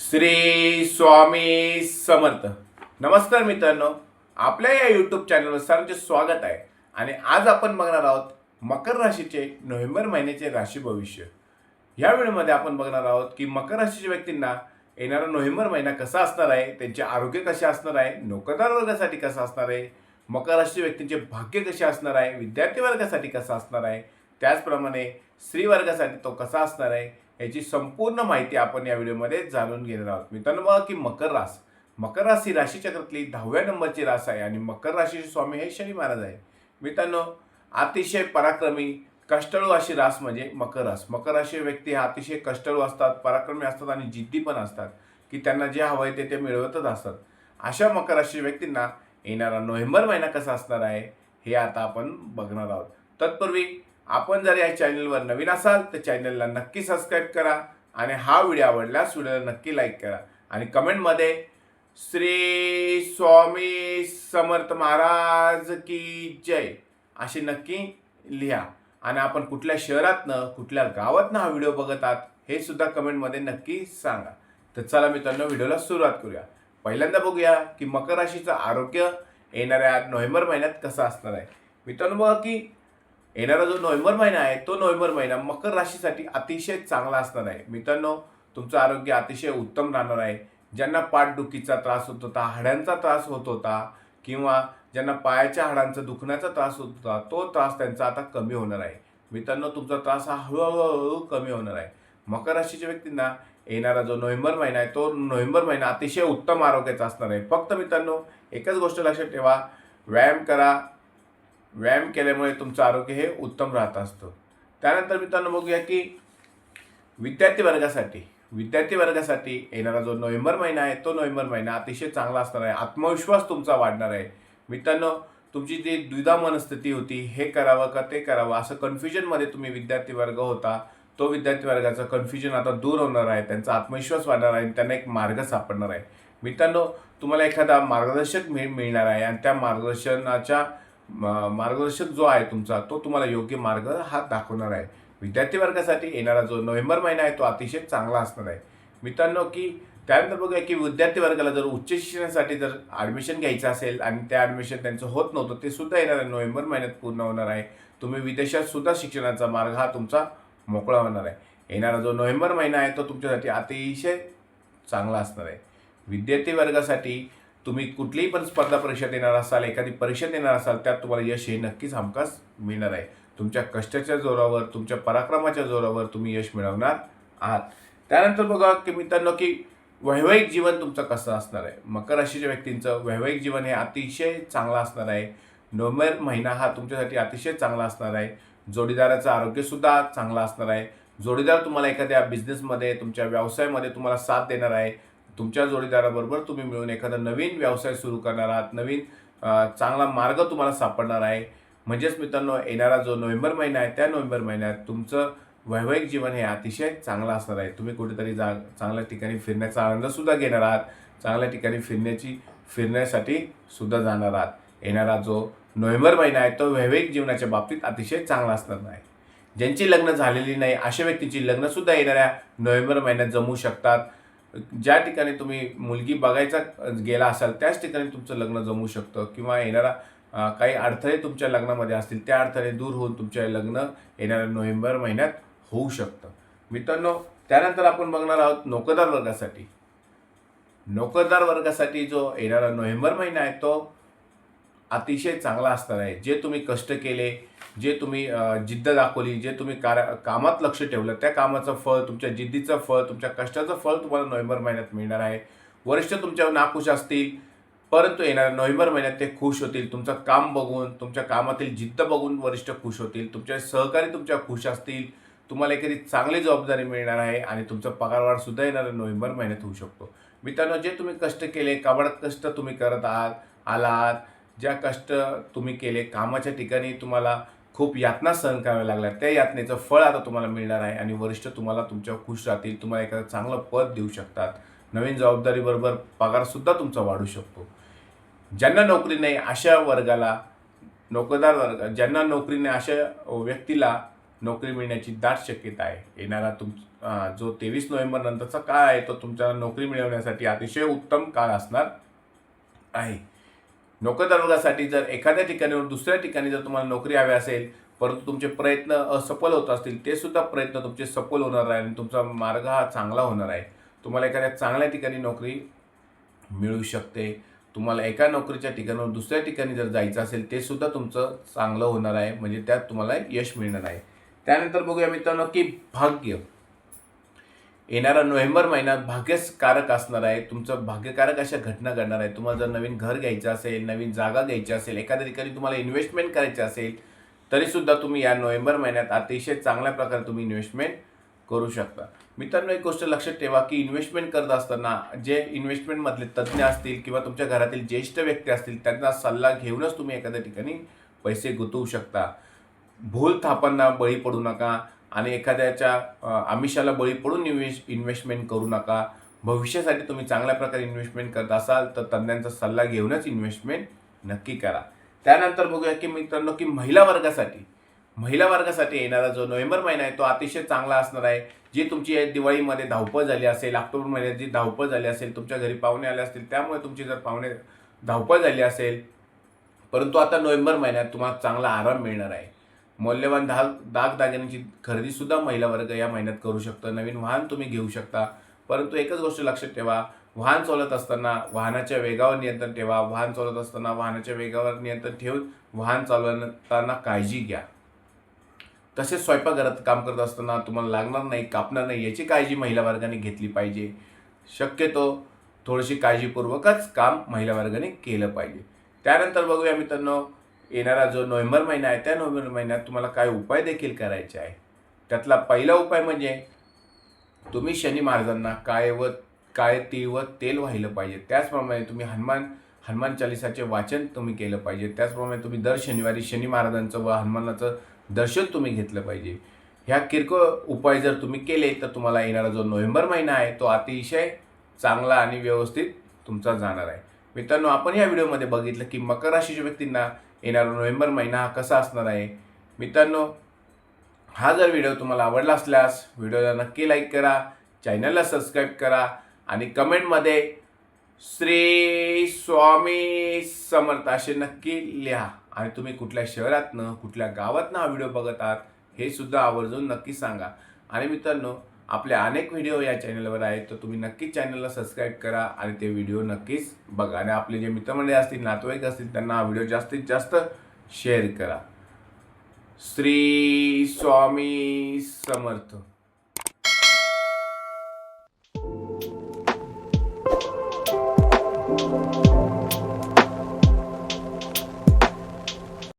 श्री स्वामी समर्थ. नमस्कार मित्रांनो आपल्या या यूट्यूब चॅनलवर सर्वांचे स्वागत आहे. आणि आज आपण बघणार आहोत मकर राशीचे नोव्हेंबर महिन्याचे राशी भविष्य. या व्हिडिओमध्ये आपण बघणार आहोत की मकर राशीच्या व्यक्तींना येणारा नोव्हेंबर महिना कसा असणार आहे त्यांचे आरोग्य कसे असणार आहे नोकरदार वर्गासाठी कसं असणार आहे मकर राशीच्या व्यक्तींचे भाग्य कसे असणार आहे विद्यार्थी वर्गासाठी कसं असणार आहे त्याचप्रमाणे स्त्री वर्गासाठी तो कसा असणार आहे याची संपूर्ण माहिती आपण या व्हिडिओमध्ये जाणून घेणार आहोत. मित्रांनो बघा की मकर रास मकर रास ही राशीचक्रातली दहाव्या नंबरची रास आहे आणि मकर राशीचे स्वामी हे शनी महाराज आहे. मित्रांनो अतिशय पराक्रमी कष्टाळू अशी रास म्हणजे मकर रास. मकर राशी व्यक्ती हा अतिशय कष्टाळू असतात पराक्रमी असतात आणि जिद्दी पण असतात की त्यांना जे हवं आहे ते ते मिळवतच असतात. अशा मकर राशी व्यक्तींना येणारा नोव्हेंबर महिना कसा असणार आहे हे आता आपण बघणार आहोत. तत्पूर्वी आपण जर या चॅनलवर नवीन असाल तर चॅनलला नक्की सबस्क्राईब करा आणि हा व्हिडिओ आवडल्यास व्हिडिओला नक्की लाईक करा. आणि कमेंटमध्ये श्री स्वामी समर्थ महाराज की जय अशी नक्की लिहा. आणि आपण कुठल्या शहरातनं कुठल्या गावातनं हा व्हिडिओ बघत आहात हे सुद्धा कमेंटमध्ये नक्की सांगा. तर चला मित्रांनो व्हिडिओला सुरुवात करूया. पहिल्यांदा बघूया की मकर राशीचं आरोग्य येणाऱ्या नोव्हेंबर महिन्यात कसं असणार आहे. मित्रांनो बघा की येणारा जो नोव्हेंबर महिना आहे तो नोव्हेंबर महिना मकर राशीसाठी अतिशय चांगला असणार आहे. मित्रांनो तुमचं आरोग्य अतिशय उत्तम राहणार आहे. ज्यांना पाठदुखीचा त्रास होत होता हाडांचा त्रास होत होता किंवा ज्यांना पायाच्या हाडांचा दुखण्याचा त्रास होत होता तो त्रास त्यांचा आता कमी होणार आहे. मित्रांनो तुमचा त्रास हा हळूहळू हळूहळू कमी होणार आहे. मकर राशीच्या व्यक्तींना येणारा जो नोव्हेंबर महिना आहे तो नोव्हेंबर महिना अतिशय उत्तम आरोग्याचा असणार आहे. फक्त मित्रांनो एकच गोष्ट लक्षात ठेवा. व्यायाम करा व्यायाम केल्यामुळे तुमचं आरोग्य हे उत्तम राहत असतं. त्यानंतर मित्रांनो बघूया की विद्यार्थी वर्गासाठी विद्यार्थी वर्गासाठी येणारा जो नोव्हेंबर महिना आहे तो नोव्हेंबर महिना अतिशय चांगला असणार आहे. आत्मविश्वास तुमचा वाढणार आहे. मित्रांनो तुमची जी द्विधा मनस्थिती होती हे करावं का ते करावं असं कन्फ्युजनमध्ये तुम्ही विद्यार्थी वर्ग होता तो विद्यार्थी वर्गाचं कन्फ्युजन आता दूर होणार आहे त्यांचा आत्मविश्वास वाढणार आहे आणि त्यांना एक मार्ग सापडणार आहे. मित्रांनो तुम्हाला एखादा मार्गदर्शक मिळ मिळणार आहे आणि त्या मार्गदर्शनाच्या मार्गदर्शक जो आहे तुमचा तो तुम्हाला योग्य मार्ग हा दाखवणार आहे. विद्यार्थी वर्गासाठी येणारा जो नोव्हेंबर महिना आहे तो अतिशय चांगला असणार आहे. मित्रांनो की त्यानंतर बघूया की विद्यार्थी वर्गाला जर उच्च शिक्षणासाठी जर ॲडमिशन घ्यायचं असेल आणि त्या ॲडमिशन त्यांचं होत नव्हतं ते सुद्धा येणाऱ्या नोव्हेंबर महिन्यात पूर्ण होणार आहे. तुम्ही विदेशात सुद्धा शिक्षणाचा मार्ग हा तुमचा मोकळा होणार आहे. येणारा जो नोव्हेंबर महिना आहे तो तुमच्यासाठी अतिशय चांगला असणार आहे. विद्यार्थी वर्गासाठी तुम्ही कुठलीही पण स्पर्धा परीक्षा देणार असाल एखादी परीक्षा देणार असाल त्यात तुम्हाला यश हे नक्कीच हमखास मिळणार आहे. तुमच्या कष्टाच्या जोरावर तुमच्या पराक्रमाच्या जोरावर तुम्ही यश मिळवणार आहात. त्यानंतर बघा की मित्रांनो की वैवाहिक जीवन तुमचं कसं असणार आहे? मकर राशीच्या व्यक्तींचं वैवाहिक जीवन हे अतिशय चांगलं असणार आहे. नोव्हेंबर महिना हा तुमच्यासाठी अतिशय चांगला असणार आहे. जोडीदाराचं आरोग्यसुद्धा चांगलं असणार आहे. जोडीदार तुम्हाला एखाद्या बिझनेसमध्ये तुमच्या व्यवसायामध्ये तुम्हाला साथ देणार आहे. तुमच्या जोडीदाराबरोबर तुम्ही मिळून एखादा नवीन व्यवसाय सुरू करणार आहात नवीन चांगला मार्ग तुम्हाला सापडणार आहे. म्हणजेच मित्रांनो येणारा जो नोव्हेंबर महिना आहे त्या नोव्हेंबर महिन्यात तुमचं वैवाहिक जीवन हे अतिशय चांगलं असणार आहे. तुम्ही कुठेतरी जा चांगल्या ठिकाणी फिरण्याचा आनंदसुद्धा घेणार आहात. चांगल्या ठिकाणी फिरण्याची फिरण्यासाठी सुद्धा जाणार आहात. येणारा जो नोव्हेंबर महिना आहे तो वैवाहिक जीवनाच्या बाबतीत अतिशय चांगला असणार नाही. ज्यांची लग्न झालेली नाही अशा व्यक्तीची लग्नसुद्धा येणाऱ्या नोव्हेंबर महिन्यात जमू शकतात. ज्या ठिकाणी तुम्ही मुलगी बघायचा गेला असाल त्याच ठिकाणी तुमचं लग्न जमू शकतं किंवा येणारा काही अडथळे तुमच्या लग्नामध्ये असतील त्या अडथळे दूर होऊन तुमच्या लग्न येणाऱ्या नोव्हेंबर महिन्यात होऊ शकतं. मित्रांनो त्यानंतर आपण बघणार आहोत नोकरदार वर्गासाठी. नोकरदार वर्गासाठी जो येणारा नोव्हेंबर महिना आहे तो अतिशय चांगला असणार आहे. जे तुम्ही कष्ट केले जे तुम्ही जिद्द दाखवली जे तुम्ही कार कामात लक्ष ठेवलं त्या कामाचं फळ तुमच्या जिद्दीचं फळ तुमच्या कष्टाचं फळ तुम्हाला नोव्हेंबर महिन्यात मिळणार आहे. वरिष्ठ तुमच्यावर नाखुश असतील परंतु येणाऱ्या नोव्हेंबर महिन्यात ते खुश होतील. तुमचं काम बघून तुमच्या कामातील जिद्द बघून वरिष्ठ खुश होतील. तुमचे सहकारी तुमच्या खुश असतील. तुम्हाला एखादी चांगली जबाबदारी मिळणार आहे आणि तुमचा पगारवाढसुद्धा येणाऱ्या नोव्हेंबर महिन्यात होऊ शकतो. मित्रांनो जे तुम्ही कष्ट केले काबाडात कष्ट तुम्ही करत आहात आलात ज्या कष्ट तुम्ही केले कामाच्या ठिकाणी तुम्हाला खूप यातना सहन कराव्या लागल्या त्या यातनेचं फळ आता तुम्हाला मिळणार आहे आणि वरिष्ठ तुम्हाला तुमच्या खुश राहतील तुम्हाला एखादं चांगलं पद देऊ शकतात. नवीन जबाबदारीबरोबर पगारसुद्धा तुमचा वाढू शकतो. ज्यांना नोकरी नाही अशा वर्गाला नोकरदार वर्ग ज्यांना नोकरी नाही अशा व्यक्तीला नोकरी मिळण्याची दाट शक्यता आहे. येणारा तुम जो तेवीस नोव्हेंबर नंतरचा काळ आहे तो तुमच्या नोकरी मिळवण्यासाठी अतिशय उत्तम काळ असणार आहे. नोकरदारोगासाठी जर एखाद्या ठिकाणीवर दुसऱ्या ठिकाणी जर तुम्हाला नोकरी हवी असेल परंतु तुमचे प्रयत्न असफल होत असतील ते सुद्धा प्रयत्न तुमचे सफल होणार आहे आणि तुमचा मार्ग हा चांगला होणार आहे. तुम्हाला एखाद्या चांगल्या ठिकाणी नोकरी मिळू शकते. तुम्हाला एका नोकरीच्या ठिकाणावर दुसऱ्या ठिकाणी जर जायचं असेल ते सुद्धा तुमचं चांगलं होणार आहे. म्हणजे त्यात तुम्हाला यश मिळणार आहे. त्यानंतर बघूया मित्रांनो की भाग्य. येणारा नोव्हेंबर महिन्यात भाग्यकारक असणार आहे. तुमचं भाग्यकारक अशा घटना घडणार आहे तुम्हाला जर नवीन घर घ्यायचं असेल नवीन जागा घ्यायची असेल एखाद्या ठिकाणी तुम्हाला इन्व्हेस्टमेंट करायची असेल तरीसुद्धा तुम्ही या नोव्हेंबर महिन्यात अतिशय चांगल्या प्रकारे तुम्ही इन्व्हेस्टमेंट करू शकता. मित्रांनो एक गोष्ट लक्षात ठेवा की इन्व्हेस्टमेंट करत असताना जे इन्व्हेस्टमेंटमधले तज्ज्ञ असतील किंवा तुमच्या घरातील ज्येष्ठ व्यक्ती असतील त्यांचा सल्ला घेऊनच तुम्ही एखाद्या ठिकाणी पैसे गुंतवू शकता. भूल थापांना बळी पडू नका. आणि एखाद्याच्या आमिषाला बळी पडून इन्व्हेस्ट इन्व्हेस्टमेंट करू नका. भविष्यासाठी तुम्ही चांगल्या प्रकारे इन्व्हेस्टमेंट करत असाल तर तज्ज्ञांचा सल्ला घेऊनच इन्व्हेस्टमेंट नक्की करा. त्यानंतर बघूया की मित्रांनो की महिला वर्गासाठी महिला वर्गासाठी येणारा जो नोव्हेंबर महिना आहे तो अतिशय चांगला असणार आहे. जी तुमची दिवाळीमध्ये धावपळ झाली असेल ऑक्टोबर महिन्यात जी धावपळ झाली असेल तुमच्या घरी पाहुणे आले असतील त्यामुळे तुमची जर पाहुणे धावपळ झाली असेल परंतु आता नोव्हेंबर महिन्यात तुम्हाला चांगला आराम मिळणार आहे. मौल्यवान दाग दागदागिन्यांची खरेदीसुद्धा महिला वर्ग या महिन्यात करू शकतो. नवीन वाहन तुम्ही घेऊ शकता. परंतु एकच गोष्ट लक्षात ठेवा वाहन चालत असताना वाहनाच्या वेगावर नियंत्रण ठेवा. वाहन चालवत असताना वाहनाच्या वेगावर नियंत्रण ठेवून वाहन चालवताना काळजी घ्या. तसेच स्वयंपाकघरात काम करत असताना तुम्हाला लागणार नाही कापणार नाही याची काळजी महिला वर्गाने घेतली पाहिजे. शक्यतो थोडीशी काळजीपूर्वकच काम महिला वर्गाने केलं पाहिजे. त्यानंतर बघूया मित्रांनो येणारा जो नोव्हेंबर महिना आहे त्या नोव्हेंबर महिन्यात तुम्हाला काय उपाय देखील करायचे आहे? त्यातला पहिला उपाय म्हणजे तुम्ही शनी महाराजांना काय व काय तीळ व तेल वाहिलं पाहिजे. त्याचप्रमाणे तुम्ही हनुमान हनुमान चालिसाचे वाचन तुम्ही केलं पाहिजे. त्याचप्रमाणे तुम्ही दर शनिवारी शनी महाराजांचं व हनुमानाचं दर्शन तुम्ही घेतलं पाहिजे. ह्या किरकोळ उपाय जर तुम्ही केले तर तुम्हाला येणारा जो नोव्हेंबर महिना आहे तो अतिशय चांगला आणि व्यवस्थित तुमचा जाणार आहे. मित्रांनो आपण या व्हिडिओमध्ये बघितलं की मकर राशीच्या व्यक्तींना येणारा नोव्हेंबर महिना हा कसा असणार आहे? मित्रांनो हा जर व्हिडिओ तुम्हाला आवडला असल्यास व्हिडिओला नक्की लाईक करा चॅनलला सबस्क्राईब करा आणि कमेंटमध्ये श्री स्वामी समर्थ असे नक्की लिहा. आणि तुम्ही कुठल्या शहरातनं कुठल्या गावातनं हा व्हिडिओ बघत आहात हे सुद्धा आवर्जून नक्की सांगा. आणि मित्रांनो आपले अनेक व्हिडिओ या चॅनलवर आहेत तर तुम्ही नक्कीच चॅनलला सबस्क्राईब करा आणि ते व्हिडिओ नक्कीच बघा. आणि आपले जे मित्रमंडळी असतील नातेवाईक असतील त्यांना हा व्हिडिओ जास्तीत जास्त शेअर करा. श्री स्वामी समर्थ.